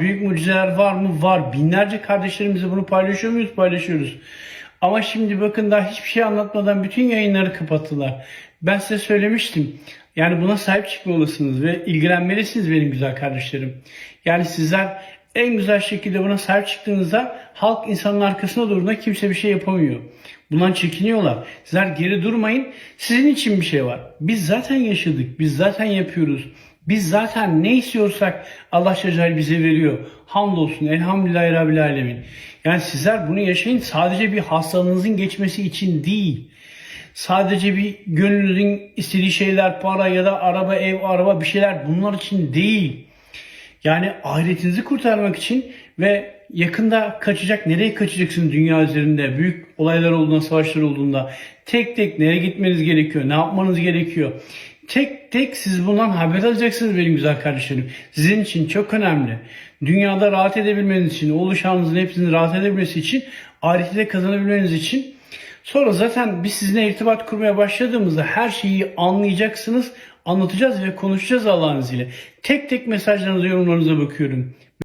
Büyük mucizeler var mı? Var. Binlerce kardeşlerimizle bunu paylaşıyor muyuz? Paylaşıyoruz. Ama şimdi bakın daha hiçbir şey anlatmadan bütün yayınları kapattılar. Ben size söylemiştim. Yani buna sahip çıkmalısınız ve ilgilenmelisiniz benim güzel kardeşlerim. Yani sizler en güzel şekilde buna sahip çıktığınızda halk insanın arkasına durduğunda kimse bir şey yapamıyor. Bundan çekiniyorlar. Sizler geri durmayın. Sizin için bir şey var. Biz zaten yaşadık. Biz zaten yapıyoruz. Biz zaten ne istiyorsak Allah Celle bize veriyor. Hamdolsun. Elhamdülillahi Rabbil Alemin. Yani sizler bunu yaşayın sadece bir hastalığınızın geçmesi için değil. Sadece bir gönlünüzün istediği şeyler, para ya da araba, ev, araba bir şeyler bunlar için değil. Yani ahiretinizi kurtarmak için ve yakında kaçacak, nereye kaçacaksınız dünya üzerinde? Büyük olaylar olduğunda, savaşlar olduğunda tek tek nereye gitmeniz gerekiyor, ne yapmanız gerekiyor? Tek tek siz bundan haber alacaksınız benim güzel kardeşlerim. Sizin için çok önemli. Dünyada rahat edebilmeniz için, oluşanınızın hepsini rahat edebilmesi için, ahirette kazanabilmeniz için Sonra zaten biz sizinle irtibat kurmaya başladığımızda her şeyi anlayacaksınız, anlatacağız ve konuşacağız Allah'ın izniyle. Tek tek mesajlarınıza, yorumlarınıza bakıyorum.